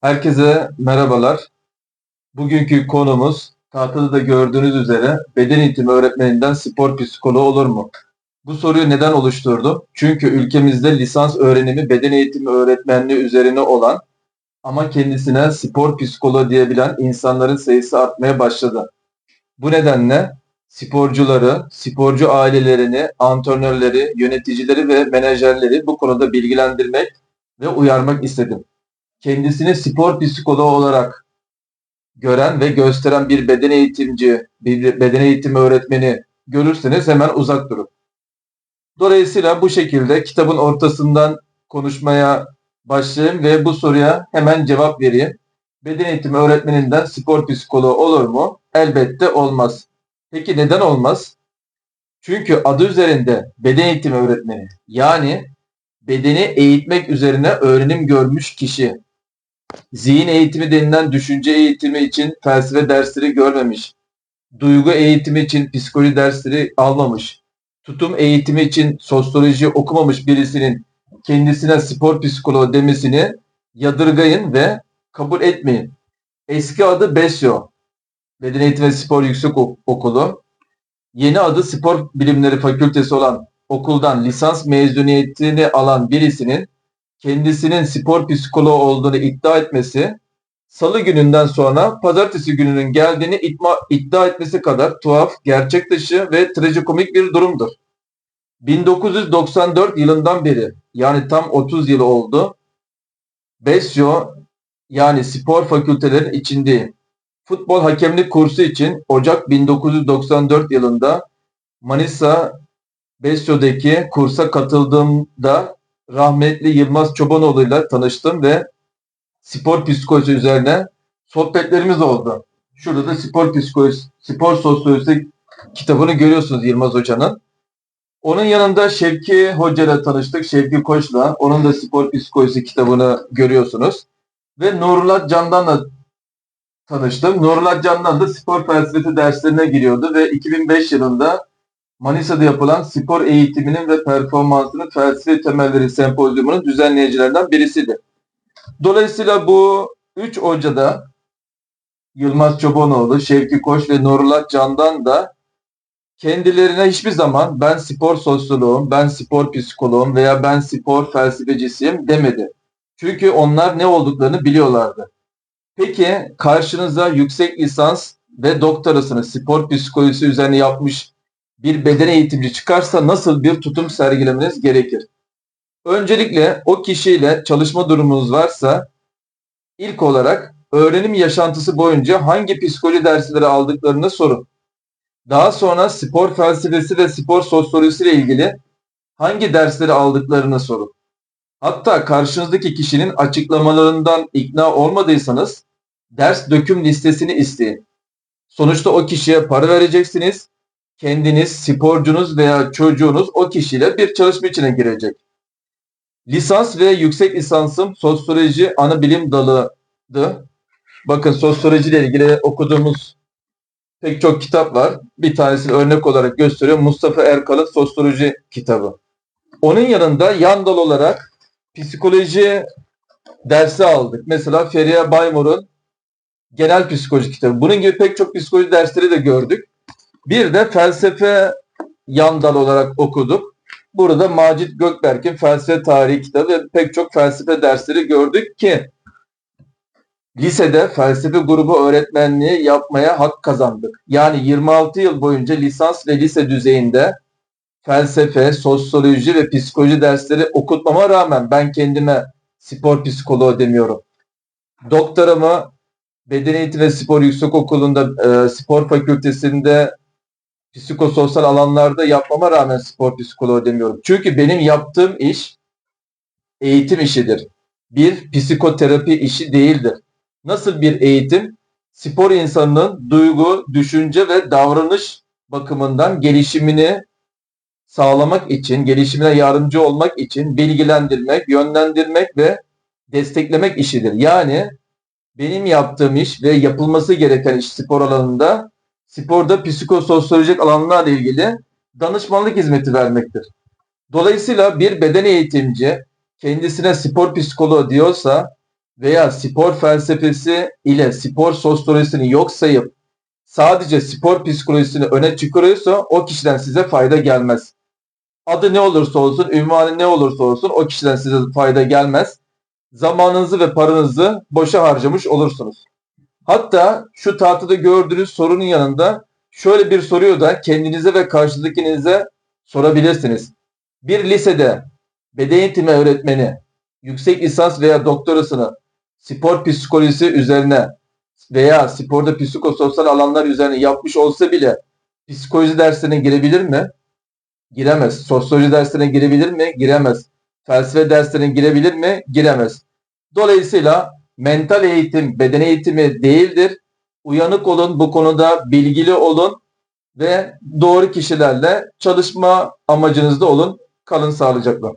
Herkese merhabalar. Bugünkü konumuz tahtada da gördüğünüz üzere beden eğitimi öğretmeninden spor psikoloğu olur mu? Bu soruyu neden oluşturdum? Çünkü ülkemizde lisans öğrenimi beden eğitimi öğretmenliği üzerine olan ama kendisine spor psikoloğu diyebilen insanların sayısı artmaya başladı. Bu nedenle sporcuları, sporcu ailelerini, antrenörleri, yöneticileri ve menajerleri bu konuda bilgilendirmek ve uyarmak istedim kendisini spor psikoloğu olarak gören ve gösteren bir beden eğitimci, bir beden eğitimi öğretmeni görürseniz hemen uzak durun. Dolayısıyla bu şekilde kitabın ortasından konuşmaya başlayayım ve bu soruya hemen cevap vereyim. Beden eğitimi öğretmeninden spor psikoloğu olur mu? Elbette olmaz. Peki neden olmaz? Çünkü adı üzerinde beden eğitimi öğretmeni yani bedeni eğitmek üzerine öğrenim görmüş kişi zihin eğitimi denilen düşünce eğitimi için felsefe dersleri görmemiş, duygu eğitimi için psikoloji dersleri almamış, tutum eğitimi için sosyoloji okumamış birisinin kendisine spor psikoloğu demesini yadırgayın ve kabul etmeyin. Eski adı BESYO, Beden Eğitimi ve Spor Yüksek Okulu. Yeni adı Spor Bilimleri Fakültesi olan okuldan lisans mezuniyetini alan birisinin kendisinin spor psikoloğu olduğunu iddia etmesi, salı gününden sonra pazartesi gününün geldiğini idma, iddia etmesi kadar tuhaf, gerçek dışı ve trajikomik bir durumdur. 1994 yılından beri yani tam 30 yıl oldu. Besyo yani spor fakültelerin içinde futbol hakemlik kursu için Ocak 1994 yılında Manisa Besyo'daki kursa katıldığımda rahmetli Yılmaz Çobanoğlu ile tanıştım ve spor psikolojisi üzerine sohbetlerimiz oldu. Şurada da spor psikolojisi, spor sosyolojisi kitabını görüyorsunuz Yılmaz Hoca'nın. Onun yanında Şevki Hoca ile tanıştık. Şevki Koç'la. Onun da spor psikolojisi kitabını görüyorsunuz. Ve Nurullah Candan'la tanıştım. Nurullah Candan da spor felsefesi derslerine giriyordu ve 2005 yılında Manisa'da yapılan spor eğitiminin ve performansının felsefe temelleri sempozyumunun düzenleyicilerinden birisidir. Dolayısıyla bu üç hoca da Yılmaz Çobanoğlu, Şevki Koç ve Nurullah Can'dan da kendilerine hiçbir zaman ben spor sosyoloğum, ben spor psikoloğum veya ben spor felsefecisiyim demedi. Çünkü onlar ne olduklarını biliyorlardı. Peki karşınıza yüksek lisans ve doktorasını spor psikolojisi üzerine yapmış bir beden eğitimci çıkarsa nasıl bir tutum sergilemeniz gerekir? Öncelikle o kişiyle çalışma durumunuz varsa ilk olarak öğrenim yaşantısı boyunca hangi psikoloji dersleri aldıklarını sorun. Daha sonra spor felsefesi ve spor sosyolojisi ile ilgili hangi dersleri aldıklarını sorun. Hatta karşınızdaki kişinin açıklamalarından ikna olmadıysanız ders döküm listesini isteyin. Sonuçta o kişiye para vereceksiniz kendiniz, sporcunuz veya çocuğunuz o kişiyle bir çalışma içine girecek. Lisans ve yüksek lisansım sosyoloji ana bilim dalıdı. Bakın sosyoloji ile ilgili okuduğumuz pek çok kitap var. Bir tanesini örnek olarak gösteriyor. Mustafa Erkal'ın sosyoloji kitabı. Onun yanında yan dal olarak psikoloji dersi aldık. Mesela Feriha Baymur'un genel psikoloji kitabı. Bunun gibi pek çok psikoloji dersleri de gördük. Bir de felsefe yan dal olarak okuduk. Burada Macit Gökberk'in felsefe tarihi kitabı ve pek çok felsefe dersleri gördük ki lisede felsefe grubu öğretmenliği yapmaya hak kazandık. Yani 26 yıl boyunca lisans ve lise düzeyinde felsefe, sosyoloji ve psikoloji dersleri okutmama rağmen ben kendime spor psikoloğu demiyorum. Doktoramı Beden Eğitimi ve Spor Yüksek Okulu'nda e, spor fakültesinde psikososyal alanlarda yapmama rağmen spor psikoloğu demiyorum. Çünkü benim yaptığım iş eğitim işidir. Bir psikoterapi işi değildir. Nasıl bir eğitim? Spor insanının duygu, düşünce ve davranış bakımından gelişimini sağlamak için, gelişimine yardımcı olmak için bilgilendirmek, yönlendirmek ve desteklemek işidir. Yani benim yaptığım iş ve yapılması gereken iş spor alanında sporda psikososyolojik alanlarla ilgili danışmanlık hizmeti vermektir. Dolayısıyla bir beden eğitimci kendisine spor psikoloğu diyorsa veya spor felsefesi ile spor sosyolojisini yok sayıp sadece spor psikolojisini öne çıkarıyorsa o kişiden size fayda gelmez. Adı ne olursa olsun, ünvanı ne olursa olsun o kişiden size fayda gelmez. Zamanınızı ve paranızı boşa harcamış olursunuz. Hatta şu tahtada gördüğünüz sorunun yanında şöyle bir soruyu da kendinize ve karşıdakinize sorabilirsiniz. Bir lisede beden eğitimi öğretmeni yüksek lisans veya doktorasını spor psikolojisi üzerine veya sporda psikososyal alanlar üzerine yapmış olsa bile psikoloji dersine girebilir mi? Giremez. Sosyoloji dersine girebilir mi? Giremez. Felsefe dersine girebilir mi? Giremez. Dolayısıyla mental eğitim beden eğitimi değildir. Uyanık olun bu konuda bilgili olun ve doğru kişilerle çalışma amacınızda olun. Kalın sağlıcakla.